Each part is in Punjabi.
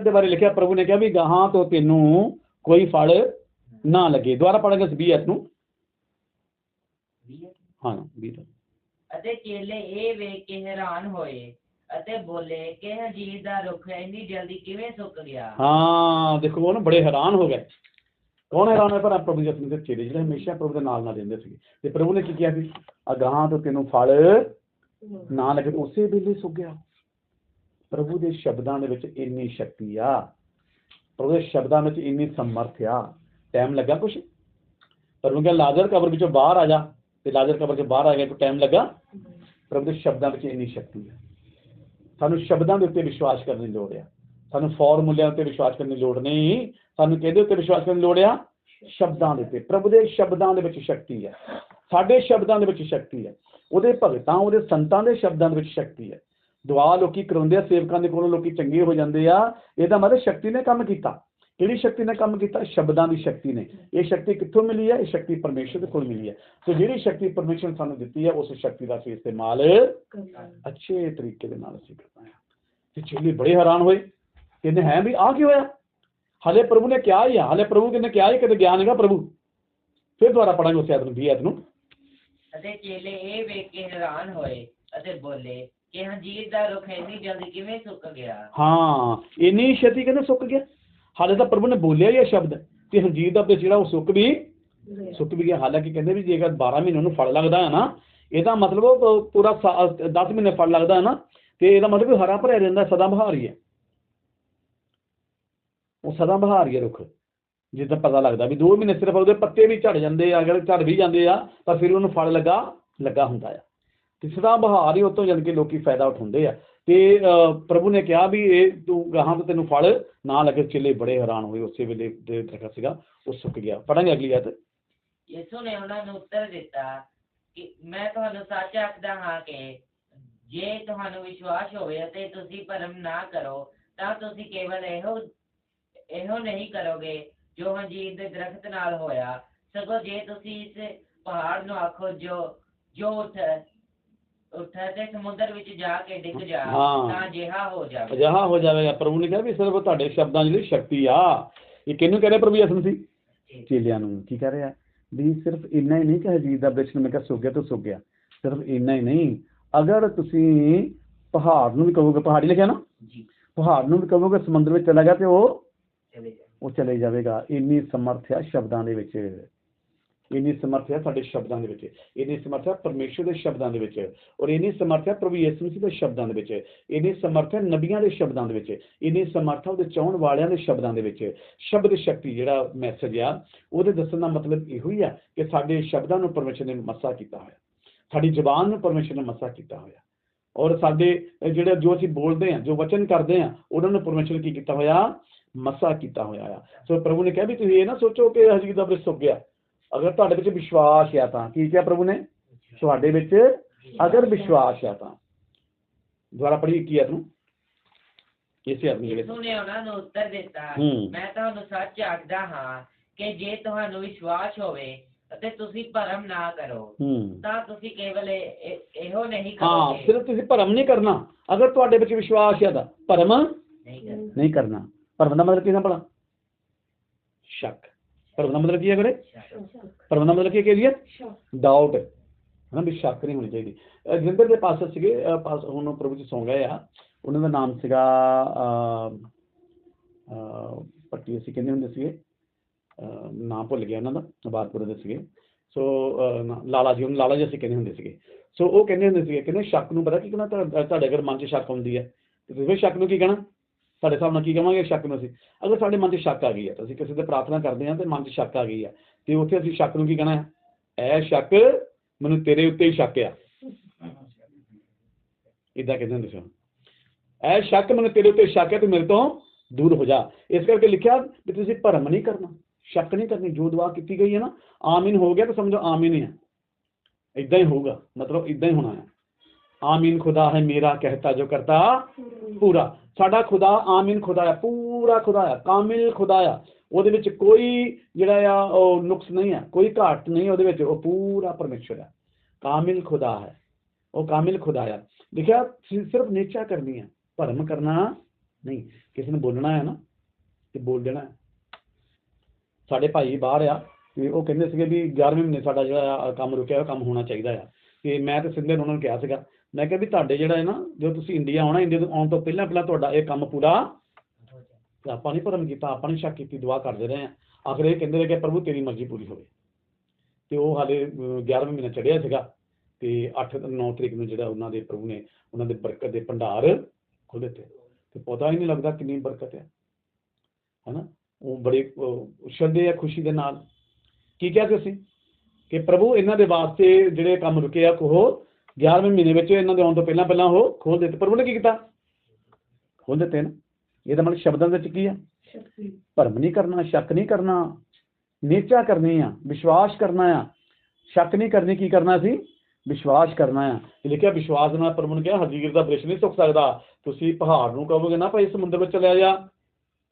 ਦੇ ਬਾਰੇ ਲਿਖਿਆ ਪ੍ਰਭੂ ਨੇ ਕਿਹਾ ਵੀ ਗਾਹਾਂ ਤੋਂ ਤੈਨੂੰ ਕੋਈ ਫਲ ਨਾ ਲੱਗੇ। ਦੁਬਾਰਾ ਪੜਾਂਗੇ ਇਸ 20 ਨੂੰ। ਹਾਂ 20 ਅਤੇ ਚੇਲੇ ਇਹ ਵੇਖ ਕੇ ਹੈਰਾਨ ਹੋਏ ਅਤੇ ਬੋਲੇ ਕਿ ਹਜੀਰ ਦਾ ਰੁੱਖ ਇੰਨੀ ਜਲਦੀ ਕਿਵੇਂ ਸੁੱਕ ਗਿਆ? ਹਾਂ ਦੇਖੋ ਉਹ ਨਾ ਬੜੇ ਹੈਰਾਨ ਹੋ ਗਏ। ਕੌਣ ਹੈਰਾਨ ਹੋਇਆ ਪਰ ਪ੍ਰਭੂ ਯਿਸੂ ਦੇ ਚੇਲੇ ਜਿਹੜੇ ਹਮੇਸ਼ਾ ਪ੍ਰਭੂ ਦੇ ਨਾਲ ਨਾਲ ਰਹਿੰਦੇ ਸੀਗੇ। ਤੇ ਪ੍ਰਭੂ ਨੇ ਕੀ ਕਿਹਾ ਸੀ? ਅਗਾਹਾਂ ਤੋਂ ਤੈਨੂੰ ਫਲ ਨਾ ਲੱਗੇ ਉਸੇ ਵੇਲੇ ਸੁੱਕ ਗਿਆ। ਪ੍ਰਭੂ ਦੇ ਸ਼ਬਦਾਂ ਦੇ ਵਿੱਚ ਇੰਨੀ ਸ਼ਕਤੀ ਆ। ਪ੍ਰਭੂ ਦੇ ਸ਼ਬਦਾਂ ਵਿੱਚ ਇੰਨੀ ਸਮਰਥ ਆ। ਟਾਈਮ ਲੱਗਾ ਕੁਛ? ਪ੍ਰਭੂ ਕਹਿੰਦਾ ਲਾਜ਼ਰ ਕਬਰ ਵਿੱਚੋਂ ਬਾਹਰ ਆ ਜਾ। ਤੇ ਲਾਜ਼ਰ ਕਬਰ ਚੋਂ ਬਾਹਰ ਆ ਗਿਆ ਕੋਈ ਟਾਈਮ ਲੱਗਾ? ਪ੍ਰਭੂ ਦੇ ਸ਼ਬਦਾਂ ਵਿੱਚ ਇੰਨੀ ਸ਼ਕਤੀ ਹੈ ਸਾਨੂੰ ਸ਼ਬਦਾਂ ਦੇ ਉੱਤੇ ਵਿਸ਼ਵਾਸ ਕਰਨ ਦੀ ਲੋੜ ਆ। ਸਾਨੂੰ ਫਾਰਮੂਲਿਆਂ ਉੱਤੇ ਵਿਸ਼ਵਾਸ ਕਰਨ ਦੀ ਲੋੜ ਨਹੀਂ। ਸਾਨੂੰ ਕਿਹਦੇ ਉੱਤੇ ਵਿਸ਼ਵਾਸ ਕਰਨ ਦੀ ਲੋੜ ਆ? ਸ਼ਬਦਾਂ ਦੇ ਉੱਤੇ। ਪ੍ਰਭੂ ਦੇ ਸ਼ਬਦਾਂ ਦੇ ਵਿੱਚ ਸ਼ਕਤੀ ਹੈ ਸਾਡੇ ਸ਼ਬਦਾਂ ਦੇ ਵਿੱਚ ਸ਼ਕਤੀ ਹੈ ਉਹਦੇ ਭਗਤਾਂ, ਉਹਦੇ ਸੰਤਾਂ ਦੇ ਸ਼ਬਦਾਂ ਦੇ ਵਿੱਚ ਸ਼ਕਤੀ ਹੈ ਦੁਆ ਲੋਕੀ ਕਰਾਉਂਦੇ ਆ, ਸੇਵਕਾਂ ਦੇ ਕੋਲੋਂ ਲੋਕੀ ਚੰਗੇ ਹੋ ਜਾਂਦੇ ਆ। ਇਹਦਾ ਮਤਲਬ ਸ਼ਕਤੀ ਨੇ ਕੰਮ ਕੀਤਾ। ਕਿਹੜੀ ਸ਼ਕਤੀ ਨੇ ਕੰਮ ਕੀਤਾ? ਸ਼ਬਦਾਂ ਦੀ ਸ਼ਕਤੀ ਨੇ। ਇਹ ਸ਼ਕਤੀ ਕਿੱਥੋਂ ਮਿਲੀ ਹੈ? ਇਹ ਸ਼ਕਤੀ ਪਰਮੇਸ਼ਰ ਦੇ ਕੋਲ ਮਿਲੀ ਹੈ। ਸੋ ਜਿਹੜੀ ਸ਼ਕਤੀ ਪਰਮੇਸ਼ਰ ਨੇ ਸਾਨੂੰ ਦਿੱਤੀ ਹੈ, ਉਸ ਸ਼ਕਤੀ ਦਾ ਅਸੀਂ ਇਸਤੇਮਾਲ ਅੱਛੇ ਤਰੀਕੇ ਦੇ ਨਾਲ ਅਸੀਂ ਕਰਨਾ ਹੈ। ਤੇ ਚੇਲੇ ਬੜੇ ਹੈਰਾਨ ਹੋਏ। ਕਹਿੰਦੇ, ਹੈ ਵੀ ਆ ਕੀ ਹੋਇਆ? ਹਲੇ ਪ੍ਰਭੂ ਨੇ ਕਿਹਾ ਹੀ ਆ। ਹਲੇ ਪ੍ਰਭੂ ਕਹਿੰਦੇ, ਕਿਹਾ ਹੀ ਕਿਤੇ ਗਿਆਨ ਹੈਗਾ ਪ੍ਰਭੂ। ਫਿਰ ਦੁਬਾਰਾ ਪੜਾਂਗੇ ਉਸ ਆਇਤ ਨੂੰ ਵੀ ਆਇਤ ਨੂੰ। ਅਤੇ ਚੇਲੇ ਇਹ ਵੇਖ ਕੇ ਹੈਰਾਨ ਹੋਏ ਅਤੇ ਬੋਲੇ ਕਿ ਹਜੀਰ ਦਾ ਰੁੱਖ ਇੰਨੀ ਜਲਦੀ ਕਿਵੇਂ ਸੁੱਕ ਗਿਆ? ਹਾਂ ਇੰਨੀ ਛੇਤੀ ਕਹਿੰਦੇ ਸੁੱਕ ਗਿਆ? ਹਾਲੇ ਤਾਂ ਪ੍ਰਭੂ ਨੇ ਬੋਲਿਆ ਹੀ ਇਹ ਸ਼ਬਦ ਤੇ ਹੰਜੀਰ ਦਾ ਤੇ ਜਿਹੜਾ ਉਹ ਸੁੱਕ ਵੀ ਸੁੱਕ ਵੀ ਗਿਆ। ਹਾਲਾਂਕਿ ਕਹਿੰਦੇ ਵੀ ਜੇਕਰ 12 ਮਹੀਨੇ ਨੂੰ ਫਲ ਲੱਗਦਾ ਹੈ ਨਾ ਇਹਦਾ ਮਤਲਬ ਉਹ ਪੂਰਾ 10 ਮਹੀਨੇ ਫਲ ਲੱਗਦਾ ਹੈ ਨਾ ਤੇ ਇਹਦਾ ਮਤਲਬ ਹਰਾ ਭਰਿਆ ਰਹਿੰਦਾ ਸਦਾ ਬਹਾਰ ਹੀ। ਹੈ ਉਹ ਸਦਾ ਬਹਾਰ ਹੀ ਹੈ ਰੁੱਖ ਜਿੱਦਾਂ ਪਤਾ ਲੱਗਦਾ ਵੀ 2 ਮਹੀਨੇ ਸਿਰਫ ਉਹਦੇ ਪੱਤੇ ਵੀ ਝੜ ਜਾਂਦੇ ਆ ਅਗਰ ਝੜ ਵੀ ਜਾਂਦੇ ਆ ਤਾਂ ਫਿਰ ਉਹਨੂੰ ਫਲ ਲੱਗਾ ਲੱਗਾ ਹੁੰਦਾ ਆ। ਤੇ ਸਦਾ ਬਹਾਰ ਹੀ ਉਤੋਂ ਜਦ ਕੇ ਲੋਕੀ ਫਾਇਦਾ ਉਠਾਉਂਦੇ ਆ। ਤੇ ਪ੍ਰਭੂ ਨੇ ਕਿਹਾ ਵੀ ਇਹ ਤੂੰ ਗਾਹਾਂ ਤੋਂ ਤੈਨੂੰ ਫਲ ਨਾ ਲੱਗੇ, ਚੇਲੇ ਬੜੇ ਹੈਰਾਨ ਹੋਏ ਉਸੇ ਵੇਲੇ ਦੇ ਦਰਖਤ ਸੀਗਾ, ਉਹ ਸੁੱਕ ਗਿਆ। ਪੜਾਂਗੇ ਅਗਲੀ ਆਇਤ। ਯਿਸੂ ਨੇ ਉਹਨਾਂ ਨੂੰ ਉੱਤਰ ਦਿੱਤਾ ਕਿ ਮੈਂ ਤੁਹਾਨੂੰ ਸੱਚ ਆਖਦਾ ਹਾਂ ਕਿ ਜੇ ਤੁਹਾਨੂੰ ਵਿਸ਼ਵਾਸ ਹੋਵੇ ਅਤੇ ਤੁਸੀਂ ਭਰਮ ਨਾ ਕਰੋ, ਤਾਂ ਤੁਸੀਂ ਕੇਵਲ ਇਹੋ ਇਹੋ ਨਹੀਂ ਕਰੋਗੇ ਜੋ ਹੰਜੀਰ ਦੇ ਦਰਖਤ ਨਾਲ ਹੋਇਆ। ਸਗੋਂ ਜੇ ਤੁਸੀਂ ਇਸ ਪਹਾੜ ਨੂੰ ਆਖੋ ਜੋ ਜੋ ਉੱਠ ਉੱਠ ਤੇ ਸਮੁੰਦਰ ਵਿੱਚ ਜਾ ਕੇ ਡਿੱਗ ਜਾ ਹਾਂ। ਤਾਂ ਜਿਹਾ ਹੋ ਜਾਵੇ। ਅਜਿਹਾ ਹੋ ਜਾਵੇਗਾ। ਪ੍ਰਭੂ ਨੇ ਕਿਹਾ ਵੀ ਸਿਰਫ ਤੁਹਾਡੇ ਸ਼ਬਦਾਂ ਦੀ ਸ਼ਕਤੀ ਆ। ਇਹ ਕਿਹਨੂੰ ਕਹਿ ਰਿਹਾ ਪ੍ਰਭੂ ਯਿਸੂ ਸੀ ਚੇਲਿਆਂ ਨੂੰ। ਕੀ ਕਹਿ ਰਿਹਾ? ਵੀ ਸਿਰਫ ਇੰਨਾ ਹੀ ਨਹੀਂ ਕਿ ਹਜੀਰ ਦਾ ਬ੍ਰਿਕਸ਼ ਨੂੰ ਮੈਂ ਕਿਹਾ ਸੁੱਕ ਗਿਆ ਤਾਂ ਸੁੱਕ ਗਿਆ। ਸਿਰਫ ਇੰਨਾ ਹੀ ਨਹੀਂ। ਅਗਰ ਤੁਸੀਂ ਪਹਾੜ ਨੂੰ ਵੀ ਕਹੋਗੇ ਪਹਾੜੀ ਲਿਖਿਆ ਨਾ? ਜੀ। ਪਹਾੜ ਨੂੰ ਵੀ ਕਹੋਗੇ ਸਮੁੰਦਰ ਵਿੱਚ ਚਲਾ ਗਿਆ ਤੇ ਉਹ ਚਲੇ ਜਾ ਉਹ ਚਲੇ ਜਾਵੇਗਾ। ਇੰਨੀ ਸਮਰਥ ਹੈ ਸ਼ਬਦਾਂ ਦੇ ਵਿੱਚ। ਇੰਨੀ ਸਮਰਥ ਸਾਡੇ ਸ਼ਬਦਾਂ ਦੇ ਵਿੱਚ। ਇਹਦੀ ਸਮਰਥ ਹੈ ਪਰਮੇਸ਼ਰ ਦੇ ਸ਼ਬਦਾਂ ਦੇ ਵਿੱਚ ਔਰ ਇੰਨੀ ਸਮਰਥ ਪ੍ਰਭੂ ਯਿਸੂ ਮਸੀਹ ਦੇ ਸ਼ਬਦਾਂ ਦੇ ਵਿੱਚ। ਇੰਨੀ ਸਮਰਥ ਨਬੀਆਂ ਦੇ ਸ਼ਬਦਾਂ ਦੇ ਵਿੱਚ। ਇੰਨੀ ਸਮਰਥ ਉਹਦੇ ਚਾਹਣ ਵਾਲਿਆਂ ਦੇ ਸ਼ਬਦਾਂ ਦੇ ਵਿੱਚ। ਸ਼ਬਦ ਸ਼ਕਤੀ ਜਿਹੜਾ ਮੈਸੇਜ ਆ, ਉਹਦੇ ਦੱਸਣ ਦਾ ਮਤਲਬ ਇਹੋ ਹੀ ਆ ਕਿ ਸਾਡੇ ਸ਼ਬਦਾਂ ਨੂੰ ਪਰਮੇਸ਼ਰ ਨੇ ਮਸਾ ਕੀਤਾ ਹੋਇਆ। ਸਾਡੀ ਜ਼ੁਬਾਨ ਨੂੰ ਪਰਮੇਸ਼ਰ ਨੇ ਮਸਾ ਕੀਤਾ ਹੋਇਆ। ਔਰ ਸਾਡੇ ਜਿਹੜਾ ਜੋ ਅਸੀਂ ਬੋਲਦੇ ਹਾਂ, ਜੋ ਵਚਨ ਕਰਦੇ ਹਾਂ, ਉਹਨਾਂ ਨੂੰ ਪਰਮੇਸ਼ਰ ਕੀ ਕੀਤਾ ਹੋਇਆ? ਮਸਾ ਕੀਤਾ ਹੋਇਆ ਆ। ਸੋ ਪ੍ਰਭੂ ਨੇ ਕਿਹਾ ਵੀ ਤੁਸੀਂ ਇਹ ਨਾ ਸੋਚੋ ਕਿ ਹਜੀਰ ਦਾ ਬ੍ਰਿਸ਼ ਸੁੱਕ ਗਿਆ। ਅਗਰ ਤੁਹਾਡੇ ਵਿੱਚ ਵਿਸ਼ਵਾਸ ਆ ਤਾਂ ਕੀ ਕਿਹਾ ਪ੍ਰਭੂ ਨੇ? ਤੁਹਾਡੇ ਵਿੱਚ ਅਗਰ ਵਿਸ਼ਵਾਸ ਆ ਤਾਂ। ਦੁਬਾਰਾ ਪੜ੍ਹੀ ਕੀ ਹੈ ਤੂੰ? ਇਸੇ ਆਦਮੀ ਜਿਹੜੇ ਨੇ ਉਹਨਾਂ ਨੂੰ ਉੱਤਰ ਦਿੱਤਾ। ਹੂੰ। ਮੈਂ ਤੁਹਾਨੂੰ ਸੱਚ ਆਖਦਾ ਹਾਂ ਕਿ ਜੇ ਤੁਹਾਨੂੰ ਵਿਸ਼ਵਾਸ ਹੋਵੇ ਅਤੇ ਤੁਸੀਂ ਭਰਮ ਨਾ ਕਰੋ ਹੂੰ। ਤਾਂ ਤੁਸੀਂ ਕੇਵਲ ਇਹ- ਨਹੀਂ ਹਾਂ ਕਰੋਗੇ। ਸਿਰਫ ਤੁਸੀਂ ਭਰਮ ਨਹੀਂ ਕਰਨਾ। ਅਗਰ ਤੁਹਾਡੇ ਵਿੱਚ ਵਿਸ਼ਵਾਸ ਆ ਤਾਂ ਭਰਮ ਨਹੀਂ ਕਰਨਾ। ਨਹੀਂ ਕਰਨਾ। ਭਰਮ ਦਾ ਮਤਲਬ ਕੀ ਨਾ ਪੜਾ ਸ਼ੱਕ। ਭਰਮ ਦਾ ਮਤਲਬ ਕੀ ਹੈ ਵੀਰੇ ਭਰਮ ਦਾ ਮਤਲਬ ਕੀ ਹੈ ਕਿ ਡਾਊਟ ਹਨਾ ਵੀ ਸ਼ੱਕ ਨਹੀਂ ਹੋਣੀ ਚਾਹੀਦੀ। ਜਲੰਧਰ ਦੇ ਪਾਸ ਸੀਗੇ ਪਾਸ ਹੁਣ ਪ੍ਰਭੂ ਜੀ ਸੌਂ ਗਏ ਆ। ਉਹਨਾਂ ਦਾ ਨਾਮ ਸੀਗਾ ਪੱਟੀ ਅਸੀਂ ਕਹਿੰਦੇ ਹੁੰਦੇ ਸੀਗੇ। ਨਾਮ ਭੁੱਲ ਗਿਆ ਉਹਨਾਂ ਦਾ ਆਬਾਦਪੁਰ ਦੇ ਸੀਗੇ। ਸੋ ਨਾ- ਲਾਲਾ ਜੀ ਉਹਨੂੰ ਲਾਲਾ ਜੀ ਅਸੀਂ ਕਹਿੰਦੇ ਹੁੰਦੇ ਸੀਗੇ। ਸੋ ਉਹ ਕਹਿੰਦੇ ਹੁੰਦੇ ਸੀਗੇ ਕਹਿੰਦੇ ਸ਼ੱਕ ਨੂੰ ਪਤਾ ਕੀ ਤੁਹਾ- ਤੁਹਾਡੇ ਅਗਰ ਮਨ 'ਚ ਸ਼ੱਕ ਹੁੰਦੀ ਹੈ ਤੇ ਤੁਸੀਂ ਸ਼ੱਕ ਨੂੰ ਕੀ ਕਹਿਣਾ? ਤੁਹਾਡੇ ਹਿਸਾਬ ਨਾਲ ਕੀ ਕਹਾਂਗੇ ਸ਼ੱਕ ਨੂੰ ਅਸੀਂ। ਅਗਰ ਸਾਡੇ ਮਨ 'ਚ ਸ਼ੱਕ ਆ ਗਈ ਹੈ, ਤਾਂ ਅਸੀਂ ਕਿਸੇ ਤੇ ਪ੍ਰਾਰਥਨਾ ਕਰਦੇ ਹਾਂ ਤੇ ਮਨ 'ਚ ਸ਼ੱਕ ਆ ਗਈ ਹੈ। ਤੇ ਉੱਥੇ ਅਸੀਂ ਸ਼ੱਕ ਨੂੰ ਕੀ ਕਹਿਣਾ ਹੈ? ਇਹ ਸ਼ੱਕ ਮੈਨੂੰ ਤੇਰੇ ਉੱਤੇ ਹੀ ਸ਼ੱਕ ਆ। ਇਦਾਂ ਕਹਿੰਦੇ ਹੁੰਦੇ ਸੀ ਉਹ। ਇਹ ਸ਼ੱਕ ਮੈਨੂੰ ਤੇਰੇ ਉੱਤੇ ਸ਼ੱਕ ਹੈ, ਤੇ ਮੇਰੇ ਤੋਂ ਦੂਰ ਹੋ ਜਾ। ਇਸ ਕਰਕੇ ਲਿਖਿਆ ਵੀ ਤੁਸੀਂ ਭਰਮ ਨਹੀਂ ਕਰਨਾ। ਸ਼ੱਕ ਨਹੀਂ ਕਰਨੀ। ਜੋ ਦੁਆ ਕੀਤੀ ਗਈ ਹੈ ਨਾ, ਆਮੀਨ ਹੋ ਗਿਆ ਤਾਂ ਸਮਝੋ ਆਮੀਨ ਹੀ ਹੈ। ਇਦਾਂ ਹੀ ਹੋਊਗਾ। ਮਤਲਬ ਇਦਾਂ ਹੀ ਹੋਣਾ ਹੈ। ਆਮੀਨ ਖੁਦਾ ਹੈ ਮੇਰਾ ਕਹਿਤਾ ਜੋ ਕਰਤਾ ਪੂਰਾ। ਸਾਡਾ ਖੁਦਾ ਆਮੀਨ ਖੁਦਾ ਹੈ, ਪੂਰਾ ਖੁਦਾ ਹੈ, ਕਾਮਿਲ ਖੁਦਾ ਆ। ਉਹਦੇ ਵਿੱਚ ਕੋਈ ਜਿਹੜਾ ਆ, ਉਹ ਨੁਕਸ ਨਹੀਂ ਹੈ ਕੋਈ ਘਾਟ ਨਹੀਂ, ਉਹਦੇ ਵਿੱਚ ਉਹ ਪੂਰਾ ਪਰਮੇਸ਼ਰ ਹੈ ਕਾਮਿਲ ਖੁਦਾ ਹੈ, ਉਹ ਕਾਮਿਲ ਖੁਦਾ ਆ। ਲਿਖਿਆ ਸਿਰਫ ਨੇਚਾ ਕਰਨੀ ਹੈ ਭਰਮ ਕਰਨਾ ਨਹੀਂ। ਕਿਸੇ ਨੇ ਬੋਲਣਾ ਹੈ ਨਾ, ਤੇ ਬੋਲ ਦੇਣਾ। ਸਾਡੇ ਭਾਈ ਬਾਹਰ ਆ, ਤੇ ਉਹ ਕਹਿੰਦੇ ਸੀਗੇ ਵੀ 11ਵੇਂ ਮਹੀਨੇ ਸਾਡਾ ਜਿਹੜਾ ਕੰਮ ਰੁਕਿਆ ਹੋਇਆ ਕੰਮ ਹੋਣਾ ਚਾਹੀਦਾ ਆ। ਤੇ ਮੈਂ ਤੇ ਸਿੰਧੇ ਨੂੰ ਉਹਨਾਂ ਨੂੰ ਕਿਹਾ ਸੀਗਾ ਮੈਂ ਕਿਹਾ ਵੀ ਤੁਹਾਡੇ ਜਿਹੜਾ ਹੈ ਨਾ, ਜਦੋਂ ਤੁਸੀਂ ਇੰਡੀਆ ਆਉਣਾ ਇੰਡੀਆ ਤੋਂ ਆਉਣ ਤੋਂ ਪਹਿਲਾਂ ਪਹਿਲਾਂ ਤੁਹਾਡਾ ਇਹ ਕੰਮ ਪੂਰਾ ਆਪਾਂ ਨਹੀਂ ਭਰਮ ਕੀਤਾ, ਆਪਾਂ ਨਹੀਂ ਸ਼ੱਕ ਕੀਤੀ, ਦੁਆ ਕਰਦੇ ਰਹੇ ਆ ਆਖਰ ਇਹ ਕਹਿੰਦੇ ਰਹੇ ਕਿ ਪ੍ਰਭੂ ਤੇਰੀ ਮਰਜ਼ੀ ਪੂਰੀ ਹੋਵੇ। ਤੇ ਉਹ ਹਾਲੇ 11ਵੇਂ ਮਹੀਨੇ ਚੜਿਆ ਸੀਗਾ ਤੇ 8 9 ਤਰੀਕ ਨੂੰ ਜਿਹੜਾ ਉਹਨਾਂ ਦੇ ਪ੍ਰਭੂ ਨੇ, ਉਹਨਾਂ ਦੇ ਬਰਕਤ ਦੇ ਭੰਡਾਰ ਖੋਲ੍ਹੇ ਤੇ ਤੇ ਪਤਾ ਹੀ ਨਹੀਂ ਲੱਗਦਾ ਕਿੰਨੀ ਬਰਕਤ ਹੈ। ਹਨਾ? ਉਹ ਬੜੇ ਸ਼ਰਦੇ ਆ ਖੁਸ਼ੀ ਦੇ ਨਾਲ। ਕੀ ਕਿਹਾ ਸੀ ਕਿ ਪ੍ਰਭੂ, ਇਹਨਾਂ ਦੇ ਵਾਸਤੇ ਜਿਹੜੇ ਕੰਮ ਰੁਕੇ ਆ ਉਹ 11ਵੇਂ ਮਹੀਨੇ ਵਿੱਚ ਇਹਨਾਂ ਦੇ ਆਉਣ ਤੋਂ ਪਹਿਲਾਂ ਪਹਿਲਾਂ ਉਹ ਖੋਲ ਦਿੱਤੇ। ਪ੍ਰਭੂ ਨੇ ਕੀ ਕੀਤਾ? ਖੋਲ ਦਿੱਤੇ ਨਾ। ਇਹਦਾ ਮਤਲਬ ਸ਼ਬਦਾਂ ਵਿੱਚ ਕੀ ਆ? ਭਰਮ ਨਹੀਂ ਕਰਨਾ ਸ਼ੱਕ ਨਹੀਂ ਕਰਨਾ ਨੇਚਾ ਕਰਨੀ ਆ ਵਿਸ਼ਵਾਸ ਕਰਨਾ ਆ। ਸ਼ੱਕ ਨਹੀਂ ਕਰਨੀ ਕੀ ਕਰਨਾ ਸੀ? ਵਿਸ਼ਵਾਸ ਕਰਨਾ ਆ। ਇਹ ਲਿਖਿਆ ਵਿਸ਼ਵਾਸ ਨਾਲ ਪ੍ਰਭੂ ਨੇ ਕਿਹਾ ਹਜ਼ੀਰ ਦਾ ਬ੍ਰਿਸ਼ ਨਹੀਂ ਸੁੱਕ ਸਕਦਾ। ਤੁਸੀਂ ਪਹਾੜ ਨੂੰ ਕਹੋਗੇ ਨਾ ਭਾਈ ਸਮੁੰਦਰ ਵਿੱਚ ਚਲਿਆ ਜਾ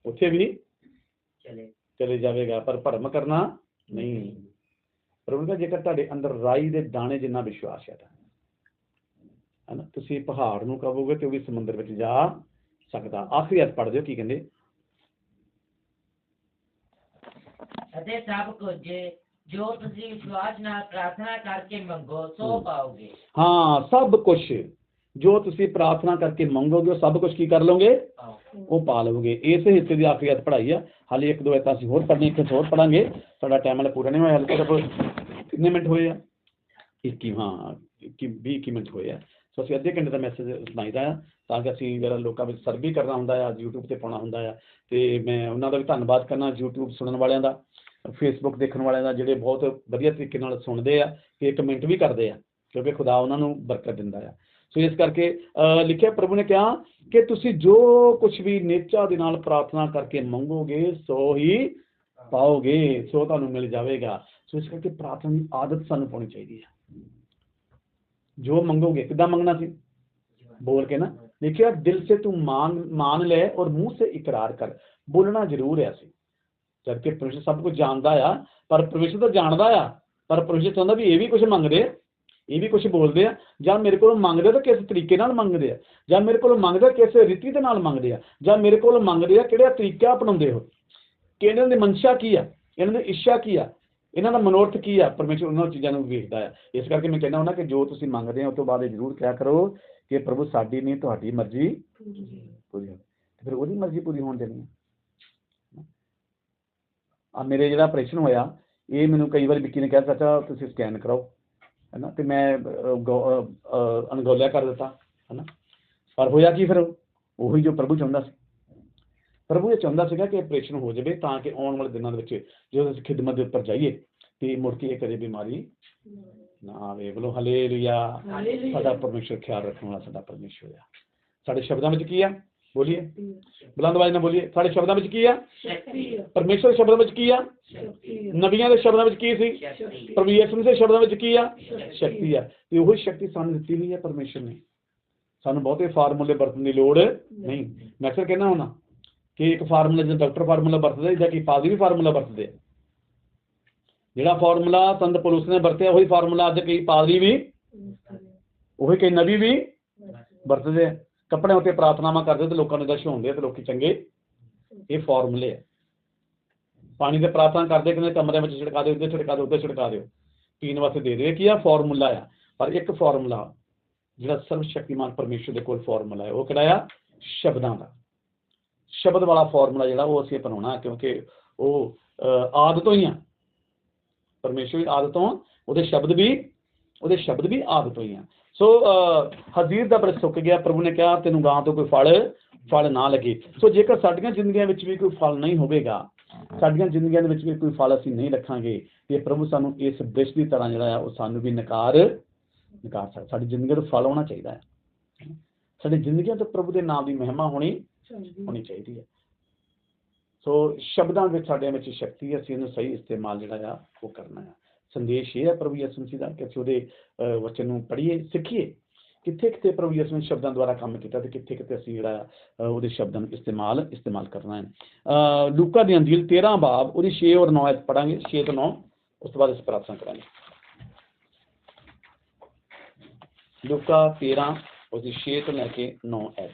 ਉੱਥੇ ਵੀ ਚਲੇ। ਚਲੇ ਜਾਵੇਗਾ ਪਰ ਭਰਮ ਕਰਨਾ ਨਹੀਂ। ਪ੍ਰਭੂ ਨੇ ਕਿਹਾ ਜੇਕਰ ਤੁਹਾਡੇ ਅੰਦਰ ਰਾਈ ਦੇ ਦਾਣੇ ਜਿੰਨਾ ਵਿਸ਼ਵਾਸ ਹੈ ਤਾਂ। ਹਨਾ? ਤੁਸੀਂ ਪਹਾੜ ਨੂੰ ਕਹੋਗੇ ਤੇ ਉਹ ਵੀ ਸਮੁੰਦਰ ਵਿੱਚ ਜਾ ਸਕਦਾ। ਆਖਰੀ ਅਰਥ ਪੜ੍ਹ ਦਿਓ ਕੀ ਕਹਿੰਦੇ? ਅਤੇ ਸਭ ਕੁਝ ਜੋ ਤੁਸੀਂ ਵਿਸ਼ਵਾਸ ਨਾਲ ਪ੍ਰਾਰਥਨਾ ਕਰਕੇ ਮੰਗੋ ਸੋ। ਪਾਓਗੇ। ਹਾਂ ਸਭ ਕੁਝ ਜੋ ਤੁਸੀਂ ਪ੍ਰਾਰਥਨਾ ਕਰਕੇ ਮੰਗੋਗੇ ਉਹ ਸਭ ਕੁਝ ਕੀ ਕਰ ਲਓਗੇ? ਉਹ ਪਾ ਲਓਗੇ। ਇਸ ਹਿੱਸੇ ਦੀ ਆਖਰੀ ਅਧ ਪੜ੍ਹਾਈ ਆ। ਹਾਲੇ ਇੱਕ ਦੋ ਐਤਾਂ ਅਸੀਂ ਹੋਰ ਪੜ੍ਹਨੀ ਇੱਕ ਹੋਰ ਪੜਾਂਗੇ ਸਾਡਾ ਟਾਈਮ ਹਲੇ ਪੂਰਾ ਨਹੀਂ ਹੋਇਆ ਹਲੇ ਸਿਰਫ ਕਿੰਨੇ ਮਿੰਟ ਹੋਏ ਆ? 21 ਹਾਂ 21 20 ਇੱਕੀ ਮਿੰਟ ਹੋਏ ਆ। ਸੋ ਅਸੀਂ ਅੱਧੇ ਘੰਟੇ ਦਾ ਮੈਸੇਜ ਸੁਣਾਈਦਾ ਆ ਤਾਂ ਕਿ ਅਸੀਂ ਜਿਹੜਾ ਲੋਕਾਂ ਵਿੱਚ ਸਰਵੇ ਕਰਨਾ ਹੁੰਦਾ ਆ YouTube ਤੇ ਪਾਉਣਾ ਹੁੰਦਾ ਆ। ਤੇ ਮੈਂ ਉਹਨਾਂ ਦਾ ਵੀ ਧੰਨਵਾਦ ਕਰਨਾ YouTube ਸੁਣਨ ਵਾਲਿਆਂ ਦਾ ਫੇਸਬੁੱਕ ਦੇਖਣ ਵਾਲਿਆਂ ਦਾ ਜਿਹੜੇ ਬਹੁਤ ਵਧੀਆ ਤਰੀਕੇ ਨਾਲ ਸੁਣਦੇ ਆ ਤੇ ਕਮੈਂਟ ਵੀ ਕਰਦੇ ਆ ਕਿਉਂਕਿ ਖੁਦਾ ਉਹਨਾਂ ਨੂੰ ਬਰਕਤ ਦਿੰਦਾ ਆ। ਸੋ ਇਸ ਕਰਕੇ ਅਹ, ਲਿਖਿਆ ਪ੍ਰਭੂ ਨੇ ਕਿਹਾ ਕਿ ਤੁਸੀਂ ਜੋ ਕੁਝ ਵੀ ਨੇਚਾ ਦੇ ਨਾਲ ਪ੍ਰਾਰਥਨਾ ਕਰਕੇ ਮੰਗੋਗੇ ਸੋ ਹੀ ਪਾਓਗੇ ਸੋ ਤੁਹਾਨੂੰ ਮਿਲ ਜਾਵੇਗਾ। ਸੋ ਇਸ ਕਰਕੇ ਪ੍ਰਾਰਥਨਾ ਦੀ ਆਦਤ ਸਾਨੂੰ ਪਾਉਣੀ ਚਾਹੀਦੀ ਹੈ ਜੋ ਮੰਗੋਗੇ ਕਿੱਦਾਂ ਮੰਗਣਾ ਸੀ बोल के ना देखिए दिल से तू मान मान ले और मुंह से इकरार कर बोलना ਜ਼ਰੂਰ ਹੈ ਅਸੀਂ ਜਦਕਿ ਪਰਮੇਸ਼ਰ ਸਭ ਕੁਝ ਜਾਣਦਾ ਆ ਪਰ ਪਰਮੇਸ਼ਰ ਤਾਂ ਜਾਣਦਾ ਆ ਪਰ ਪਰਮੇਸ਼ਰ ਚਾਹੁੰਦਾ ਵੀ ਇਹ ਵੀ ਕੁਝ ਮੰਗਦੇ ਆ ਇਹ ਵੀ ਕੁਝ ਬੋਲਦੇ ਆ ਜਾਂ ਮੇਰੇ ਕੋਲੋਂ ਮੰਗਦੇ ਆ ਤਾਂ ਕਿਸ ਤਰੀਕੇ ਨਾਲ ਮੰਗਦੇ ਆ ਜਾਂ ਮੇਰੇ ਕੋਲੋਂ ਮੰਗਦੇ ਆ ਕਿਸ ਰੀਤੀ ਦੇ ਨਾਲ ਮੰਗਦੇ ਆ ਜਾਂ ਮੇਰੇ ਕੋਲੋਂ ਮੰਗਦੇ ਆ ਕਿਹੜਾ ਤਰੀਕਾ ਅਪਣਾਉਂਦੇ ਹੋ ਕਿ ਇਹਨਾਂ ਦੀ ਮਨਸ਼ਾ ਕੀ ਆ ਇਹਨਾਂ ਦੀ ਇੱਛਾ ਕੀ ਆ ਇਹਨਾਂ ਦਾ ਮਨੋਰਥ ਕੀ ਆ? ਪਰਮੇਸ਼ਰ ਉਹਨਾਂ ਚੀਜ਼ਾਂ ਨੂੰ ਵੇਖਦਾ ਆ। ਇਸ ਕਰਕੇ ਮੈਂ ਕਹਿੰਦਾ ਹੁੰਦਾ ਕਿ ਜੋ ਤੁਸੀਂ ਮੰਗਦੇ ਆ ਉਸ ਤੋਂ ਬਾਅਦ ਇਹ ਜ਼ਰੂਰ ਕਿਹਾ ਕਰੋ ਕਿ ਪ੍ਰਭੂ ਸਾਡੀ ਨਹੀਂ ਤੁਹਾਡੀ ਮਰਜ਼ੀ ਪੂਰੀ ਹੋਵੇ। ਤੇ ਫਿਰ ਉਹਦੀ ਮਰਜ਼ੀ ਪੂਰੀ ਹੋਣ ਦੇਣੀ ਹੈ ਆ ਮੇਰੇ ਜਿਹੜਾ ਆਪਰੇਸ਼ਨ ਹੋਇਆ ਇਹ ਮੈਨੂੰ ਕਈ ਵਾਰ ਵਿੱਕੀ ਨੇ ਕਿਹਾ ਚਾਚਾ ਤੁਸੀਂ ਸਕੈਨ ਕਰਾਓ ਹੈਨਾ? ਤੇ ਮੈਂ ਅਣਗੌਲਿਆ ਕਰ ਦਿੱਤਾ ਹੈਨਾ? ਪਰ ਹੋਇਆ ਕੀ ਫਿਰ ਉਹੀ ਜੋ ਪ੍ਰਭੂ ਚਾਹੁੰਦਾ ਸੀ। ਪ੍ਰਭੂ ਇਹ ਚਾਹੁੰਦਾ ਸੀਗਾ ਕਿ ਆਪਰੇਸ਼ਨ ਹੋ ਜਾਵੇ ਤਾਂ ਕਿ ਆਉਣ ਵਾਲੇ ਦਿਨਾਂ ਦੇ ਵਿੱਚ ਜਦੋਂ ਅਸੀਂ ਖਿਦਮਤ ਦੇ ਉੱਪਰ ਜਾਈਏ ਤੇ ਮੁੜ ਕੇ ਇਹ ਕਦੇ ਬਿਮਾਰੀ ਨਾ ਆਵੇ। ਬੋਲੋ ਹਾਲੇਲੂਇਆ। ਸਾਡਾ ਪਰਮੇਸ਼ਰ ਖਿਆਲ ਰੱਖਣ ਵਾਲਾ ਸਾਡਾ ਪਰਮੇਸ਼ਰ ਆ। ਸਾਡੇ ਸ਼ਬਦਾਂ ਵਿੱਚ ਕੀ ਆ? ਬੋਲੀਏ। ਬੁਲੰਦ ਆਵਾਜ਼ ਨਾਲ ਬੋਲੀਏ। ਸਾਡੇ ਸ਼ਬਦਾਂ ਵਿੱਚ ਕੀ ਆ? ਸ਼ਕਤੀ ਪਰਮੇਸ਼ਰ ਦੇ ਸ਼ਬਦਾਂ ਵਿੱਚ ਕੀ ਆ? ਸ਼ਕਤੀ ਨਬੀਆਂ ਦੇ ਸ਼ਬਦਾਂ ਵਿੱਚ ਕੀ ਸੀ? ਯਿਸੂ ਦੇ ਸ਼ਬਦਾਂ ਵਿੱਚ ਕੀ ਆ? ਸ਼ਕਤੀ ਆ। ਤੇ ਉਹੀ ਸ਼ਕਤੀ ਸਾਨੂੰ ਦਿੱਤੀ ਹੋਈ ਹੈ ਪਰਮੇਸ਼ਰ ਨੇ। ਸਾਨੂੰ ਬਹੁਤੇ ਫਾਰਮੂਲੇ ਵਰਤਣ ਦੀ ਲੋੜ ਨਹੀਂ। ਮੈਂ ਅਕਸਰ ਕਹਿੰਦਾ ਹੁਣਾ ਕਿ ਇੱਕ ਫਾਰਮੂਲਾ ਜਿਵੇਂ ਡਾਕਟਰ ਫਾਰਮੂਲਾ ਵਰਤਦਾ ਜਾਂ ਕਿ ਪਾਦਰੀ ਵੀ ਫਾਰਮੂਲਾ ਵਰਤਦੇ ਜਿਹੜਾ ਫਾਰਮੂਲਾ ਸੰਤ ਪੌਲੁਸ ਨੇ ਵਰਤਿਆ, ਉਹੀ ਫਾਰਮੂਲਾ ਅੱਜ ਕਈ ਪਾਦਰੀ ਵੀ, ਉਹੀ ਕਈ ਨਬੀ ਵੀ ਵਰਤਦੇ ਆ। ਕੱਪੜਿਆਂ ਉੱਤੇ ਪ੍ਰਾਰਥਨਾਵਾਂ ਕਰਦੇ ਤੇ ਲੋਕਾਂ ਨੂੰ ਦਰਸ਼ਾਉਂਦੇ ਆ ਤੇ ਲੋਕੀ ਚੰਗੇ ਇਹ ਫਾਰਮੂਲੇ ਆ। ਪਾਣੀ ਦੇ ਪ੍ਰਾਰਥਨਾ ਕਰਦੇ ਕਹਿੰਦੇ ਕਮਰਿਆਂ ਵਿੱਚ ਛਿੜਕਾ ਦਿਓ ਉੱਤੇ ਛਿੜਕਾ ਦਿਓ ਉੱਤੇ ਛਿੜਕਾ ਦਿਓ। ਪੀਣ ਵਾਸਤੇ ਦੇ ਦਿਓ। ਕੀ ਆ? ਫਾਰਮੂਲਾ ਆ। ਪਰ ਇੱਕ ਫਾਰਮੂਲਾ ਜਿਹੜਾ ਸਰਵ ਸ਼ਕਤੀਮਾਨ ਪਰਮੇਸ਼ਰ ਦੇ ਕੋਲ ਫਾਰਮੂਲਾ ਹੈ ਉਹ ਕਿਹੜਾ ਆ? ਸ਼ਬਦਾਂ ਦਾ। ਸ਼ਬਦ ਵਾਲਾ ਫਾਰਮੂਲਾ ਜਿਹੜਾ ਉਹ ਅਸੀਂ ਅਪਣਾਉਣਾ ਕਿਉਂਕਿ ਉਹ ਅਹ, ਆਦਤੋਂ ਹੀ ਆ। ਪਰਮੇਸ਼ਰ ਦੀ ਆਦਤੋਂ ਉਹਦੇ ਸ਼ਬਦ ਵੀ ਉਹਦੇ ਸ਼ਬਦ ਵੀ ਆਦਤੋਂ ਹੀ ਆ। ਸੋ ਹਜ਼ੀਰ ਦਾ ਬਰਸ ਸੁੱਕ ਗਿਆ ਪ੍ਰਭੂ ਨੇ ਕਿਹਾ ਤੈਨੂੰ ਗਾਂ ਤੋਂ ਕੋਈ ਫਲ ਫਲ ਨਾ ਲੱਗੇ। ਸੋ ਜੇਕਰ ਸਾਡੀਆਂ ਜ਼ਿੰਦਗੀਆਂ ਵਿੱਚ ਵੀ ਕੋਈ ਫਲ ਨਹੀਂ ਹੋਵੇਗਾ ਸਾਡੀਆਂ ਜ਼ਿੰਦਗੀਆਂ ਦੇ ਵਿੱਚ ਵੀ ਕੋਈ ਫਲ ਅਸੀਂ ਨਹੀਂ ਰੱਖਾਂਗੇ ਤੇ ਪ੍ਰਭੂ ਸਾਨੂੰ ਇਸ ਬ੍ਰਿਸ਼ ਦੀ ਤਰ੍ਹਾਂ ਜਿਹੜਾ ਆ ਉਹ ਸਾਨੂੰ ਵੀ ਨਕਾਰ ਨਕਾਰ ਸਕਦਾ ਸਾਡੀ ਜ਼ਿੰਦਗੀ ਤੋਂ ਫਲ ਹੋਣਾ ਚਾਹੀਦਾ ਹੈ। ਸਾਡੀ ਜ਼ਿੰਦਗੀਆਂ ਤੋਂ ਪ੍ਰਭੂ ਦੇ ਨਾਮ ਦੀ ਮਹਿਮਾ ਹੋਣੀ ਹੋਣੀ ਚਾਹੀਦੀ ਹੈ। ਸੋ ਸ਼ਬਦਾਂ ਵਿੱਚ ਸਾਡੇ ਵਿੱਚ ਸ਼ਕਤੀ ਹੈ ਅਸੀਂ ਇਹਨੂੰ ਸਹੀ ਇਸਤੇਮਾਲ ਜਿਹੜਾ ਆ ਉਹ ਕਰਨਾ ਹੈ ਸੰਦੇਸ਼ ਇਹ ਹੈ ਪ੍ਰਭੂ ਯਿਸੂ ਮਸੀਹ ਦਾ ਕਿ ਅਸੀਂ ਉਹਦੇ ਵਚਨ ਨੂੰ ਪੜ੍ਹੀਏ ਸਿੱਖੀਏ। ਕਿੱਥੇ ਕਿੱਥੇ ਪ੍ਰਭੂ ਯਿਸੂ ਨੇ ਸ਼ਬਦਾਂ ਦੁਆਰਾ ਕੰਮ ਕੀਤਾ ਤੇ ਕਿੱਥੇ ਕਿੱਥੇ ਅਸੀਂ ਜਿਹੜਾ ਉਹਦੇ ਸ਼ਬਦਾਂ ਨੂੰ ਇਸਤੇਮਾਲ ਇਸਤੇਮਾਲ ਕਰਨਾ ਹੈ। ਅਹ, ਲੂਕਾ ਦੀ ਅੰਜੀਲ 13 ਬਾਬ ਉਹਦੀ 6 ਔਰ 9 ਐਤ ਪੜਾਂਗੇ 6 ਤੋਂ 9 ਉਸ ਤੋਂ ਬਾਅਦ ਅਸੀਂ ਪ੍ਰਾਰਥਨਾ ਕਰਾਂਗੇ। ਲੂਕਾ 13 ਉਹਦੀ 6 ਤੋਂ ਲੈ ਕੇ 9 ਐਤ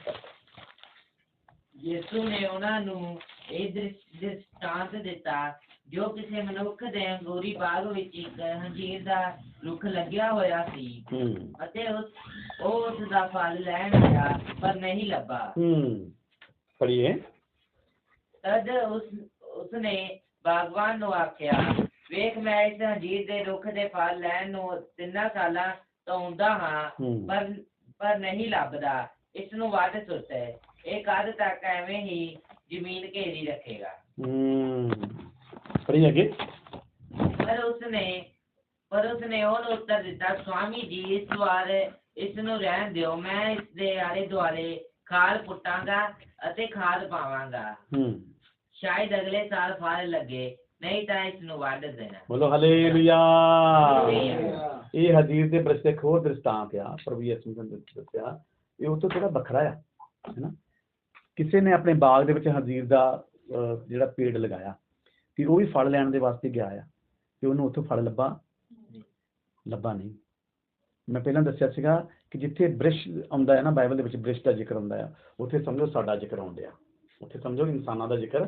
ਯਿਸੂ ਨੇ ਉਹਨਾਂ ਨੂੰ ਇਹ ਦ੍ਰਿਸ਼- ਦ੍ਰਿਸ਼ਟਾਂਤ ਦਿੱਤਾ ਜੋ ਕਿਸੇ ਮਨੁੱਖ ਦੇ ਅੰਗੂਰੀ ਬਾਗ ਵਿੱਚ ਇੱਕ ਹੰਜੀਰ ਦਾ ਰੁੱਖ ਲੱਗਿਆ ਹੋਇਆ ਸੀ ਅਤੇ ਉਸ ਉਹ ਉਸ ਦਾ ਫਲ ਲੈਣ ਗਿਆ ਪਰ ਨਹੀਂ ਲੱਭਾ। ਹੂੰ। ਪੜੀਏ ਤਦ ਉਸ ਉਸਨੇ ਬਾਗਵਾਨ ਨੂੰ ਆਖਿਆ ਵੇਖ ਮੈਂ ਇਸ ਅੰਜੀਰ ਦੇ ਰੁੱਖ ਦੇ ਫਲ ਲੈਣ ਨੂੰ ਤਿੰਨਾਂ ਸਾਲਾਂ ਤੋਂ ਆਉਂਦਾ ਹੂੰ ਪਰ ਪਰ ਨਹੀਂ ਲੱਭਦਾ। ਇਸ ਨੂੰ ਵੱਢ ਸੁੱਟ। ਇਹ ਕਦ ਤੱਕ ਐਵੇਂ ਹੀ ਜ਼ਮੀਨ ਘੇਰੀ ਰੱਖੇਗਾ? ਹੂੰ। ਪੜੀ ਅੱਗੇ ਪਰ ਉਸਨੇ ਪਰ ਉਸਨੇ ਉਹਨੂੰ ਉੱਤਰ ਦਿੱਤਾ ਸਵਾਮੀ ਜੀ ਇਸ ਵਾਰ ਇਸ ਨੂੰ ਰਹਿਣ ਦਿਓ। ਮੈਂ ਇਸ ਦੇ ਆਲੇ ਦੁਆਲੇ ਖਾਲ ਪੁੱਟਾਂਗਾ ਅਤੇ ਖਾਦ ਪਾਵਾਂਗਾ। ਹੂੰ। ਸ਼ਾਇਦ ਅਗਲੇ ਸਾਲ ਫਲ ਲੱਗੇ ਨਹੀਂ ਤਾਂ ਇਸ ਨੂੰ ਵੱਢ ਦੇਣਾ। ਬੋਲੋ ਹਲੇਲੂਇਆ! ਇਹ ਹਦੀਰ ਦੇ ਇੱਕ ਹੋਰ ਦ੍ਰਿਸ਼ਟਾਂਤ ਆ ਪ੍ਰਭੂ ਯਿਸੂ ਨੇ ਦੱਸਿਆ। ਇਹ ਉਹ ਤੋਂ ਥੋੜਾ ਵੱਖਰਾ ਆ ਹੈਨਾ ਕਿਸੇ ਨੇ ਆਪਣੇ ਬਾਗ ਦੇ ਵਿੱਚ ਹਜ਼ੀਰ ਦਾ ਜਿਹੜਾ ਪੇੜ ਲਗਾਇਆ ਤੇ ਉਹ ਵੀ ਫਲ ਲੈਣ ਦੇ ਵਾਸਤੇ ਗਿਆ ਆ ਤੇ ਉਹਨੂੰ ਉੱਥੋਂ ਫਲ ਲੱਭਾ। ਲੱਭਾ ਨਹੀਂ। ਮੈਂ ਪਹਿਲਾਂ ਦੱਸਿਆ ਸੀਗਾ ਕਿ ਜਿੱਥੇ ਬ੍ਰਿਸ਼ ਆਉਂਦਾ ਹੈ ਨਾ ਬਾਈਬਲ ਦੇ ਵਿੱਚ ਬ੍ਰਿਸ਼ ਦਾ ਜ਼ਿਕਰ ਆਉਂਦਾ ਆ ਉੱਥੇ ਸਮਝੋ ਸਾਡਾ ਜ਼ਿਕਰ ਆਉਂਦਿਆ ਉੱਥੇ ਸਮਝੋ ਇਨਸਾਨਾਂ ਦਾ ਜ਼ਿਕਰ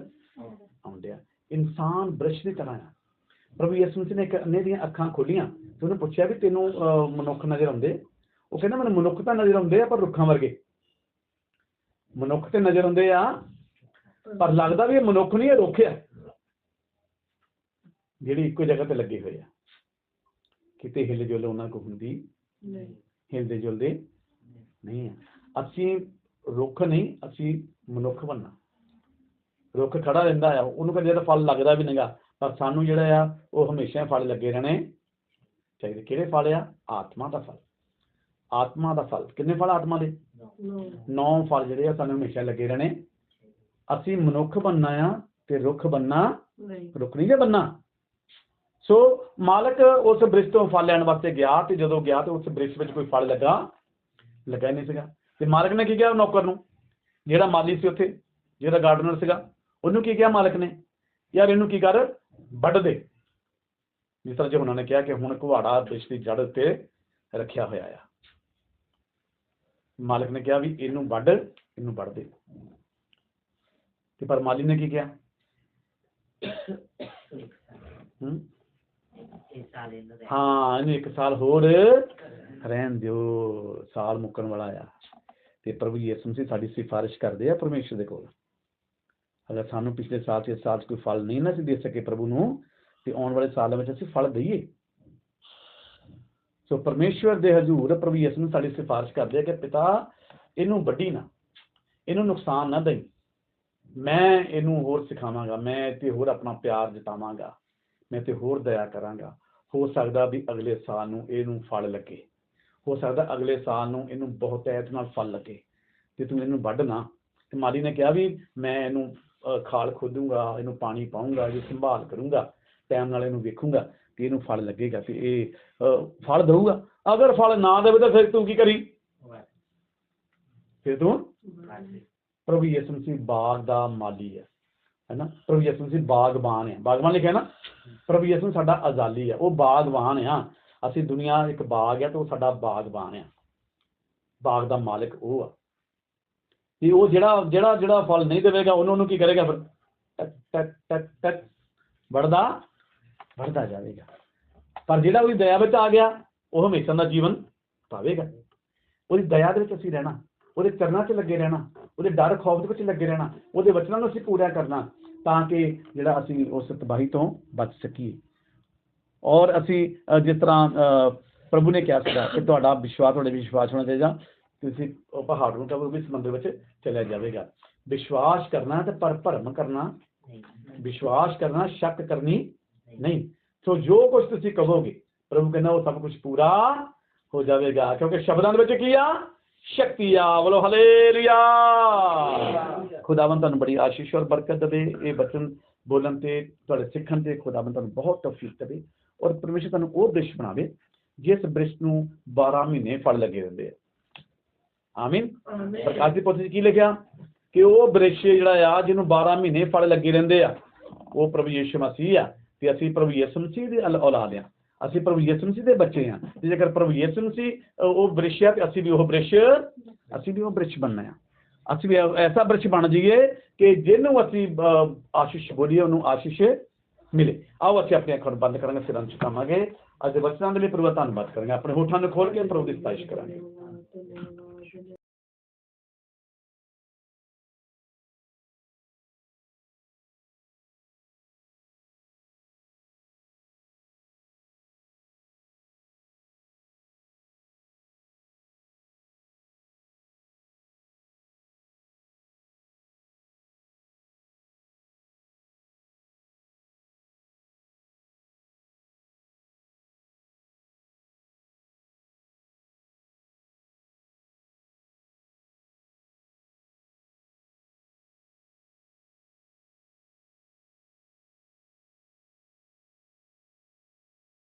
ਆਉਂਦਿਆ ਇਨਸਾਨ ਬ੍ਰਿਸ਼ ਦੀ ਤਰ੍ਹਾਂ ਆ। ਪ੍ਰਭੂ ਯਿਸੂ ਮਸੀਹ ਨੇ ਇੱਕ ਅੰਨੇ ਦੀਆਂ ਅੱਖਾਂ ਖੋਲੀਆਂ ਤੇ ਉਹਨੇ ਪੁੱਛਿਆ ਵੀ ਤੈਨੂੰ ਮਨੁੱਖ ਨਜ਼ਰ ਆਉਂਦੇ? ਉਹ ਕਹਿੰਦਾ ਮੈਨੂੰ ਮਨੁੱਖ ਤਾਂ ਨਜ਼ਰ ਆਉਂਦੇ ਆ ਪਰ ਰੁੱਖਾਂ ਵਰਗੇ। ਮਨੁੱਖ ਤੇ ਨਜ਼ਰ ਆਉਂਦੇ ਆ ਪਰ ਲੱਗਦਾ ਵੀ ਇਹ ਮਨੁੱਖ ਨਹੀਂ ਇਹ ਰੁੱਖ ਆ। ਜਿਹੜੀ ਇੱਕੋ ਜਗ੍ਹਾ ਤੇ ਲੱਗੇ ਹੋਏ ਆ। ਕਿਤੇ ਹਿਲ ਜੁਲ ਉਹਨਾਂ ਕੋ ਹੁੰਦੀ ਹਿਲਦੇ ਜੁਲਦੇ ਨਹੀਂ ਆ। ਅਸੀਂ ਰੁੱਖ ਨਹੀਂ ਅਸੀਂ ਮਨੁੱਖ ਬਣਨਾ ਰੁੱਖ ਖੜਾ ਰਹਿੰਦਾ ਆ ਉਹਨੂੰ ਕਦੇ ਤਾਂ ਫਲ ਲੱਗਦਾ ਵੀ ਨਹੀਂਗਾ ਪਰ ਸਾਨੂੰ ਜਿਹੜਾ ਆ ਉਹ ਹਮੇਸ਼ਾ ਫਲ ਲੱਗੇ ਰਹਿਣੇ ਚਾਹੀਦੇ। ਕਿਹੜੇ ਫਲ ਆ? ਆਤਮਾ ਦਾ ਫਲ। ਆਤਮਾ ਦਾ ਫਲ। ਕਿੰਨੇ ਫਲ ਆਤਮਾ ਦੇ? ਨੌ। ਫਲ ਜਿਹੜੇ ਆ ਸਾਨੂੰ ਹਮੇਸ਼ਾ ਲੱਗੇ ਰਹਿਣੇ। ਅਸੀਂ ਮਨੁੱਖ ਬਣਨਾ ਆ ਤੇ ਰੁੱਖ ਬਣਨਾ ਰੁੱਖ ਨਹੀਂ ਜੇ ਬਣਨਾ ਸੋ ਮਾਲਕ ਉਸ ਬ੍ਰਿਸ਼ ਤੋਂ ਫਲ ਲੈਣ ਵਾਸਤੇ ਗਿਆ ਤੇ ਜਦੋਂ ਗਿਆ ਤੇ ਉਸ ਬ੍ਰਿਸ਼ ਵਿੱਚ ਕੋਈ ਫਲ ਲੱਗਾ ਲੱਗਾ ਨਹੀਂ ਸੀਗਾ। ਤੇ ਮਾਲਕ ਨੇ ਕੀ ਕਿਹਾ ਨੌਕਰ ਨੂੰ? ਜਿਹੜਾ ਮਾਲੀ ਸੀ ਉੱਥੇ ਜਿਹੜਾ ਗਾਰਡਨਰ ਸੀਗਾ ਉਹਨੂੰ ਕੀ ਕਿਹਾ ਮਾਲਕ ਨੇ? ਯਾਰ ਇਹਨੂੰ ਕੀ ਕਰ? ਵੱਢ ਦੇ। ਜਿਸ ਤਰ੍ਹਾਂ ਜੇ ਉਹਨਾਂ ਨੇ ਕਿਹਾ ਕਿ ਹੁਣ ਕੁਹਾੜਾ ਬ੍ਰਿਸ਼ ਦੀ ਜੜ ਉੱਤੇ ਰੱਖਿਆ ਹੋਇਆ ਆ। ਮਾਲਕ ਨੇ ਕਿਹਾ ਵੀ ਇਹਨੂੰ ਵੱਢ ਇਹਨੂੰ ਵੱਢ ਦੇ। ਤੇ ਪਰ ਮਾਲੀ ਨੇ ਕੀ ਕਿਹਾ? ਹੂੰ? ਇਹਨਾਂ ਇੱਕ ਸਾਲ ਹੋਰ ਰਹਿਣ ਦਿਓ ਸਾਲ ਮੁੱਕਣ ਵਾਲਾ ਆ। ਤੇ ਪ੍ਰਭੂ ਯਿਸੂ ਮਸੀਹ ਸਾਡੀ ਸਿਫਾਰਿਸ਼ ਕਰਦੇ ਆ ਪਰਮੇਸ਼ਰ ਦੇ ਕੋਲ। ਅਗਰ ਸਾਨੂੰ ਪਿਛਲੇ ਸਾਲ ਤੇ ਸਾਲ ਕੋਈ ਫਲ ਨਹੀਂ ਨਾ ਸੀ ਦੇ ਸਕੇ ਪ੍ਰਭੂ ਨੂੰ ਤੇ ਆਉਣ ਵਾਲੇ ਸਾਲਾਂ ਵਿੱਚ ਅਸੀਂ ਫਲ ਦਈਏ। ਸੋ ਪਰਮੇਸ਼ਵਰ ਦੇ ਹਜ਼ੂਰ ਪ੍ਰਭੂ ਯਿਸੂ ਨੂੰ ਸਾਡੀ ਸਿਫਾਰਿਸ਼ ਕਰਦੇ ਆ ਕਿ ਪਿਤਾ, ਇਹਨੂੰ ਵੱਢੀ ਨਾ, ਇਹਨੂੰ ਨੁਕਸਾਨ ਨਾ ਦੇਈ। ਮੈਂ ਇਹਨੂੰ ਹੋਰ ਸਿਖਾਵਾਂਗਾ, ਮੈਂ ਤੇ ਹੋਰ ਆਪਣਾ ਪਿਆਰ ਜਤਾਵਾਂਗਾ, ਮੈਂ ਤੇ ਹੋਰ ਦਇਆ ਕਰਾਂਗਾ। ਹੋ ਸਕਦਾ ਵੀ ਅਗਲੇ ਸਾਲ ਨੂੰ ਇਹਨੂੰ ਫਲ ਲੱਗੇ। ਹੋ ਸਕਦਾ ਅਗਲੇ ਸਾਲ ਨੂੰ ਇਹਨੂੰ ਬਹੁਤ ਐਤ ਨਾਲ ਫਲ ਲੱਗੇ। ਤੇ ਤੂੰ ਇਹਨੂੰ ਵੱਢ ਨਾ, ਤੇ ਮਾਲੀ ਨੇ ਕਿਹਾ ਵੀ ਮੈਂ ਇਹਨੂੰ ਖਾਲ ਖੋਦੂੰਗਾ, ਇਹਨੂੰ ਪਾਣੀ ਪਾਉਂਗਾ ਇਹਦੀ ਸੰਭਾਲ ਕਰੂੰਗਾ, ਟਾਈਮ ਨਾਲ ਇਹਨੂੰ ਵੇਖੂੰਗਾ। ਕਿ ਇਹਨੂੰ ਫਲ ਲੱਗੇਗਾ ਤੇ ਇਹ ਫਲ ਦਊਗਾ। ਅਗਰ ਫਲ ਨਾ ਦੇਵੇ ਤਾਂ ਫਿਰ ਤੂੰ ਕੀ ਕਰੀ? ਫਿਰ ਤੂੰ? ਪ੍ਰਭੂ ਯਿਸੂ ਮਸੀਹ ਬਾਗ ਦਾ ਮਾਲੀ ਹੈ ਹੈਨਾ? ਪ੍ਰਭੂ ਯਿਸੂ ਮਸੀਹ ਬਾਗਬਾਨ ਹੈ। ਬਾਗਬਾਨ ਲਿਖਿਆ ਨਾ? ਪ੍ਰਭੂ ਯਿਸੂ ਸਾਡਾ ਅਜ਼ਾਲੀ ਆ ਉਹ ਬਾਗਬਾਨ ਆ। ਅਸੀਂ ਦੁਨੀਆ ਇੱਕ ਬਾਗ ਆ ਤੇ ਉਹ ਸਾਡਾ ਬਾਗਬਾਨ ਆ। ਬਾਗ ਦਾ ਮਾਲਕ ਉਹ ਆ। ਤੇ ਉਹ ਜਿਹੜਾ ਜਿਹੜਾ ਜਿਹੜਾ ਫਲ ਨਹੀਂ ਦੇਵੇਗਾ ਉਹਨੂੰ ਉਹਨੂੰ ਕੀ ਕਰੇਗਾ ਫਿਰ? ਟਕ ਟਕ ਟਕ ਵੜਦਾ ਵੜਦਾ ਜਾਵੇਗਾ। ਪਰ ਜਿਹੜਾ ਉਹਦੀ ਦਇਆ ਵਿੱਚ ਆ ਗਿਆ ਉਹ ਹਮੇਸ਼ਾ ਦਾ ਜੀਵਨ ਪਾਵੇਗਾ। ਉਹਦੀ ਦਇਆ ਦੇ ਵਿੱਚ ਅਸੀਂ ਰਹਿਣਾ ਉਹਦੇ ਚਰਨਾਂ 'ਚ ਲੱਗੇ ਰਹਿਣਾ ਉਹਦੇ ਡਰ ਖੌਫ ਦੇ ਵਿੱਚ ਲੱਗੇ ਰਹਿਣਾ ਉਹਦੇ ਵਚਨਾਂ ਨੂੰ ਅਸੀਂ ਪੂਰਾ ਕਰਨਾ ਤਾਂ ਕਿ ਜਿਹੜਾ ਅਸੀਂ ਉਸ ਤਬਾਹੀ ਤੋਂ ਬਚ ਸਕੀਏ। ਔਰ ਅਸੀਂ ਜਿਸ ਤਰ੍ਹਾਂ ਪ੍ਰਭੂ ਨੇ ਕਿਹਾ ਸੀਗਾ ਕਿ ਤੁਹਾਡਾ ਵਿਸ਼ਵਾਸ ਤੁਹਾਡੇ ਵਿਸ਼ਵਾਸ ਹੋਣਾ ਚਾਹੀਦਾ ਤੁਸੀਂ ਉਹ ਪਹਾੜ ਨੂੰ ਕਹੋਗੇ ਸਮੁੰਦਰ ਵਿੱਚ ਚਲਿਆ ਜਾਵੇਗਾ। ਵਿਸ਼ਵਾਸ ਕਰਨਾ ਤੇ ਪਰ ਭਰਮ ਕਰਨਾ ਵਿਸ਼ਵਾਸ ਕਰਨਾ ਸ਼ੱਕ ਕਰਨੀ ਨਹੀਂ ਸੋ ਜੋ ਕੁਝ ਤੁਸੀਂ ਕਹੋਗੇ ਪ੍ਰਭੂ ਕਹਿੰਦਾ ਉਹ ਸਭ ਕੁਝ ਪੂਰਾ ਹੋ ਜਾਵੇਗਾ ਕਿਉਂਕਿ ਸ਼ਬਦਾਂ ਦੇ ਵਿੱਚ ਕੀ ਆ ਸ਼ਕਤੀ ਆ ਬੋਲੋ ਹਲੇਲੂਇਆ ਖੁਦਾਵੰਦ ਤੁਹਾਨੂੰ ਬੜੀ ਆਸ਼ੀਸ਼ ਔਰ ਬਰਕਤ ਦੇਵੇ ਇਹ ਬਚਨ ਬੋਲਣ ਤੇ ਤੁਹਾਡੇ ਸਿੱਖਣ ਤੇ ਖੁਦਾਵੰਦ ਤੁਹਾਨੂੰ ਬਹੁਤ ਤੌਫੀਕ ਦੇਵੇ ਔਰ ਪਰਮੇਸ਼ਰ ਤੁਹਾਨੂੰ ਉਹ ਬ੍ਰਿਸ਼ ਬਣਾਵੇ ਜਿਸ ਬ੍ਰਿਸ਼ ਨੂੰ 12 ਮਹੀਨੇ ਫਲ ਲੱਗੇ ਰਹਿੰਦੇ ਆ ਆਮੀਨ ਪ੍ਰਕਾਸ਼ ਦੀ ਪੋਥੀ ਕੀ ਲਿਖਿਆ ਕਿ ਉਹ ਬ੍ਰਿਸ਼ ਜਿਹੜਾ ਆ ਜਿਹਨੂੰ 12 ਮਹੀਨੇ ਫਲ ਲੱਗੇ ਰਹਿੰਦੇ ਆ ਉਹ ਪ੍ਰਭੂ ਯਿਸੂ ਮਸੀਹ ਆ ਤੇ ਅਸੀਂ ਪ੍ਰਭੂ ਯਿਸੂ ਮਸੀਹ ਦੀ ਔਲਾਦ ਆ ਅਸੀਂ ਪ੍ਰਭੂ ਯਿਸੂ ਮਸੀਹ ਦੇ ਬੱਚੇ ਆ ਤੇ ਜੇਕਰ ਪ੍ਰਭੂ ਯਿਸੂ ਮਸੀਹ ਉਹ ਬ੍ਰਿਸ਼ ਆ ਤੇ ਅਸੀਂ ਵੀ ਉਹ ਬ੍ਰਿਸ਼ ਅਸੀਂ ਵੀ ਉਹ ਬ੍ਰਿਸ਼ ਬਣਨਾ ਆ ਅਸੀਂ ਵੀ ਐਸਾ ਬ੍ਰਿਸ਼ ਬਣ ਜਾਈਏ ਕਿ ਜਿਹਨੂੰ ਅਸੀਂ ਅਹ, ਆਸ਼ੀਸ਼ ਬੋਲੀਏ ਉਹਨੂੰ ਆਸ਼ੀਸ਼ ਮਿਲੇ। ਆਓ ਅਸੀਂ ਆਪਣੀਆਂ ਅੱਖਾਂ ਨੂੰ ਬੰਦ ਕਰਾਂਗੇ ਸਿਰਾਂ ਨੂੰ ਝੁਕਾਵਾਂਗੇ। ਅੱਜ ਦੇ ਵਚਨਾਂ ਦੇ ਲਈ ਪ੍ਰਭੂ ਧੰਨਵਾਦ ਕਰਾਂਗੇ। ਆਪਣੇ ਹੋਠਾਂ ਨੂੰ ਖੋਲ ਕੇ ਪ੍ਰਭੂ ਦੀ ਸਤਾਇਸ਼ ਕਰਾਂਗੇ।